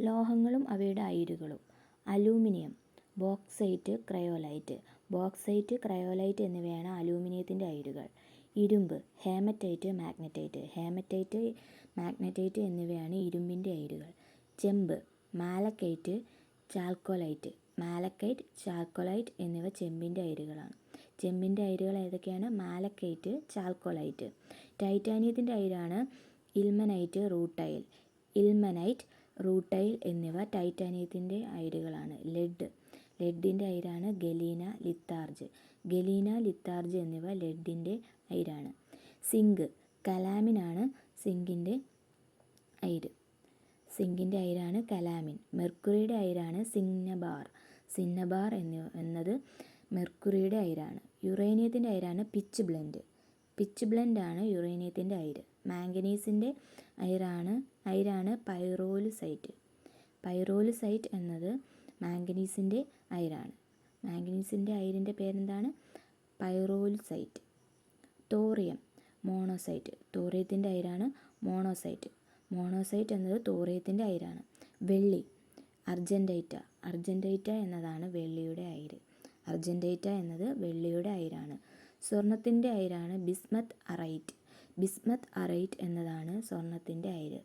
ലോഹങ്ങളും അവയുടെ അയിരുകളും. Aluminium bauxite cryolite. Bauxite cryolite എന്നിവയാണ് അലൂമിനിയത്തിന്റെ അയിരുകൾ. ഇരുമ്പ് ഹേമറ്റൈറ്റ് മാഗ്നറ്റൈറ്റ്. ഹേമറ്റൈറ്റ് മാഗ്നറ്റൈറ്റ് എന്നിവയാണ് ഇരുമ്പിന്റെ അയിരുകൾ. ചെമ്പ് മാലക്കൈറ്റ് ചാൽക്കോലൈറ്റ്. മാലക്കൈറ്റ് ചാൽക്കോലൈറ്റ് എന്നിവ ചെമ്പിന്റെ അയിരുകളാണ്. ചെമ്പിന്റെ അയിരുകൾ ഏതൊക്കെയാണ്? Malachite chalcolite. ടൈറ്റാനിയത്തിന്റെ അയിരാണ് ഇൽമനൈറ്റ് റൂട്ടൈൽ. ഇൽമനൈറ്റ് റൂട്ടൈൽ എന്നിവ ടൈറ്റാനിയത്തിന്റെ അയിരുകളാണ് ലെഡ് ലെഡിന്റെ അയിരാണ് ഗലീന ലിത്താർജ്. ഗലീന ലിത്താർജ് എന്നിവ ലെഡിന്റെ അയിരാണ് സിങ്ക് കലാമിനാണ് സിങ്കിന്റെ അയിര് സിങ്കിന്റെ അയിരാണ് കലാമിൻ. മെർക്കുറിയുടെ അയിരാണ് സിന്നബാർ. സിന്നബാർ എന്നിവ എന്നത് മെർക്കുറിയുടെ അയിരാണ് യുറേനിയത്തിന്റെ അയിരാണ് പിച്ച് ബ്ലെൻഡ്. പിച്ച് ബ്ലെൻഡാണ് യുറേനിയത്തിന്റെ അയിര് മാംഗനീസിന്റെ അയിരാണ് അയിരാണ് പൈറോലുസൈറ്റ്. പൈറോലുസൈറ്റ് എന്നത് മാംഗനീസിന്റെ അയിരാണ്. മാംഗനീസിന്റെ അയിരിന്റെ പേരെന്താണ്? പൈറോലുസൈറ്റ്. Thorium monazite. തോറിയത്തിന്റെ അയിരാണ് മോണോസൈറ്റ്. മോണോസൈറ്റ് എന്നത് തോറിയത്തിന്റെ അയിരാണ്. വെള്ളി അർജന്റൈറ്റ. അർജന്റൈറ്റ എന്നതാണ് വെള്ളിയുടെ അയിര്. അർജന്റൈറ്റ എന്നത് വെള്ളിയുടെ അയിരാണ്. സ്വർണത്തിന്റെ അയിരാണ് ബിസ്മത്ത് അറൈറ്റ്. ബിസ്മത്ത് അറൈറ്റ് എന്നതാണ് സ്വർണത്തിന്റെ അയിര്.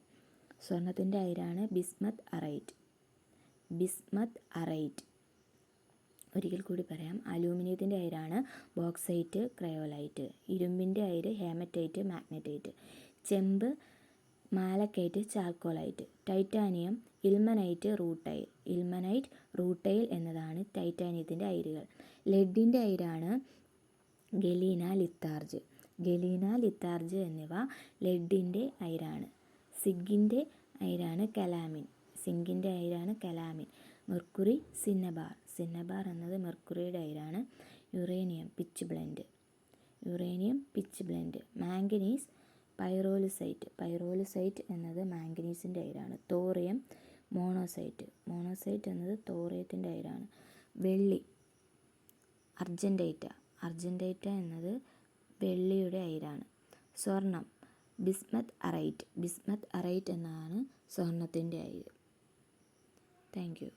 സ്വർണത്തിന്റെ അയിരാണ് ബിസ്മത്ത് അറൈറ്റ്. Bismuth aurite. ഒരിക്കൽ കൂടി പറയാം. അലൂമിനിയത്തിന്റെ അയിരാണ് ബോക്സൈറ്റ് ക്രയോലൈറ്റ്. ഇരുമ്പിന്റെ അയിര് ഹേമറ്റൈറ്റ് മാഗ്നറ്റൈറ്റ്. ചെമ്പ് malachite ചാർക്കോളൈറ്റ് titanium ilmenite rutile. Ilmenite rutile എന്നതാണ് ടൈറ്റാനിയത്തിന്റെ അയിരുകൾ. ലെഡിന്റെ അയിരാണ് ഗലീന ലിത്താർജ്. ഗലീന ലിത്താർജ് എന്നിവ ലെഡിന്റെ അയിരാണ്. സിഗിന്റെ അയിരാണ് കലാമിൻ. സിങ്കിന്റെ അയിരാണ് കലാമിൻ. Mercury cinnabar. സിന്നബാർ എന്നത് മെർക്കുറിയുടെ അയിരാണ്. Uranium pitchblende. Uranium pitchblende. Manganese pyrolusite. Pyrolusite എന്നത് മാംഗനീസിന്റെ അയിരാണ്. Thorium monazite. മോണോസൈറ്റ് എന്നത് തോറിയത്തിന്റെ അയിരാണ്. വെള്ളി അർജന്റൈറ്റ. അർജന്റൈറ്റ എന്നത് വെള്ളിയുടെ അയിരാണ്. സ്വർണം. Bismuth aurite. ബിസ്മത്ത് അറൈറ്റ് എന്നാണ് സ്വർണത്തിന്റെ അയിര്. Thank you.